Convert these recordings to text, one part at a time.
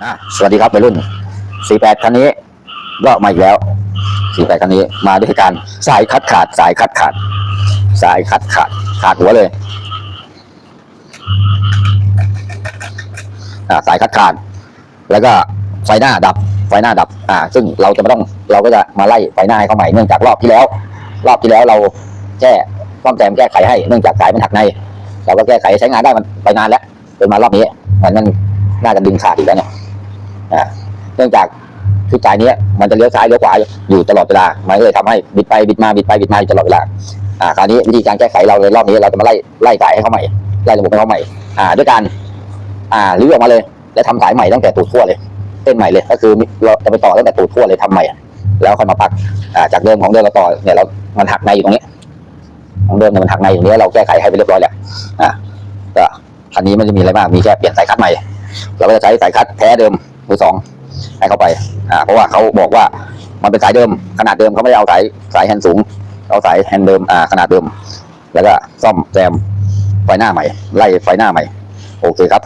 อะสวัสดีครับวัยรุ่น 48 คันนี้ก็มาอีกแล้ว 48 คันนี้มาด้วยการสายคัดขาด สายคัดขาด สายคัดขาด ขาดหัวเลย อ่าสายคัดขาด แล้วก็ไฟหน้าดับ ไฟหน้าดับ อ่า ซึ่งเราจะไม่ต้อง เราก็จะมาไล่ไฟหน้าให้เขาใหม่ เนื่องจากรอบที่แล้ว รอบที่แล้วเราแก้ซ่อมแซมแก้ไขให้ เนื่องจากสายมันหักใน เราก็แก้ไขใช้งานได้มันไปนานแล้วจนมารอบนี้มันมันน่าจะดึงขาดอีกแล้วเนี่ย เนื่องจากชุดสายนี้มันจะเลี้ยวซ้ายเลี้ยวขวาอยู่ตลอดเวลา มันก็เลยทำให้บิดไปบิดมาบิดไปบิดมาอยู่ตลอดเวลาอ่าคราวนี้วิธีการแก้ไขเราเลยรอบนี้เราจะมาไล่ไล่สายให้เขาใหม่ไล่ระบบให้เขาใหม่อ่าด้วยการอ่ารื้อออกมาเลย แล้วทำสายใหม่ตั้งแต่ตูดขั้วเลยเส้นใหม่เลย ก็คือเราจะไปต่อตั้งแต่ตูดขั้วเลยทำใหม่ แล้วค่อยมาปักอ่าจากเดิมของเดิมเราต่อเนี่ยเรามันหักในอยู่ตรงนี้ ของเดิมเนี่ยมันหักในอยู่ตรงนี้เราแก้ไขให้ไปเรียบร้อยแล้วอ่าก็คันนี้ไม่ได้มีอะไรมากมีแค่เปลี่ยนสายคัดใหม่ เราก็จะใช้สายคัดแท้เดิมมือสองให้เข้าไปอ่าเพราะว่าเขาบอกว่ามันเป็นสายเดิมขนาดเดิมเขาไม่ได้เอาสายสายแฮนด์สูงเอาสายแฮนด์เดิมอ่าขนาดเดิม แล้วก็ซ่อมแซมไฟหน้าใหม่ ไล่ไฟหน้าใหม่ โอเคครับ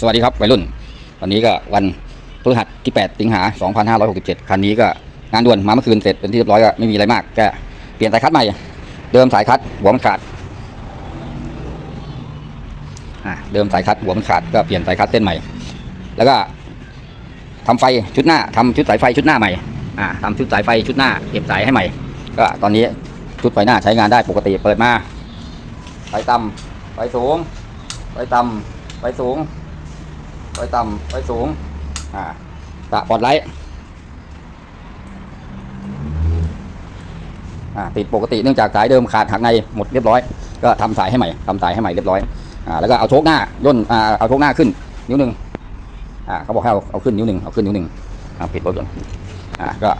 สวัสดีครับวัยรุ่น วันนี้ก็วันพฤหัสที่ 8 สิงหา 2567 คันนี้ก็งานด่วนมาเมื่อคืนเสร็จเป็นที่เรียบร้อยก็ไม่มีอะไรมากแค่เปลี่ยนสายคัดใหม่ เดิมสายคัดหัวมันขาดเดิมสายคัดหัวมันขาดก็เปลี่ยนสายคัดเส้นใหม่ แล้วก็ทำไฟชุดหน้าทำชุดสายไฟชุดหน้าใหม่อ่าทำชุดสายไฟชุดหน้าเก็บสายให้ใหม่ ก็ตอนนี้ชุดไฟหน้าใช้งานได้ปกติเปิดมาไฟต่ำไฟสูงไฟต่ำไฟสูง ไฟต่ำไฟสูง อ่ากะปลอดไลท์อ่าติดปกติเนื่องจากสายเดิมขาดหักในหมดเรียบร้อย ก็ทำสายให้ใหม่ทำสายให้ใหม่เรียบร้อยอ่าแล้วก็เอาโชคหน้าย่นอ่าเอาโชคหน้าขึ้น นิ้วหนึ่งอ่าเขาบอกให้เอาเอาขึ้นนิ้วหนึ่งเอาขึ้นนิ้วหนึ่งอ่าผิดรถยนต์อ่าก็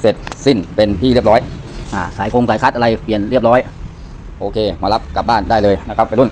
เสร็จสิ้นเป็นที่เรียบร้อยอ่าสายโครงสายคัดอะไรเปลี่ยนเรียบร้อย โอเค มารับกลับบ้านได้เลยนะครับไปรุ่น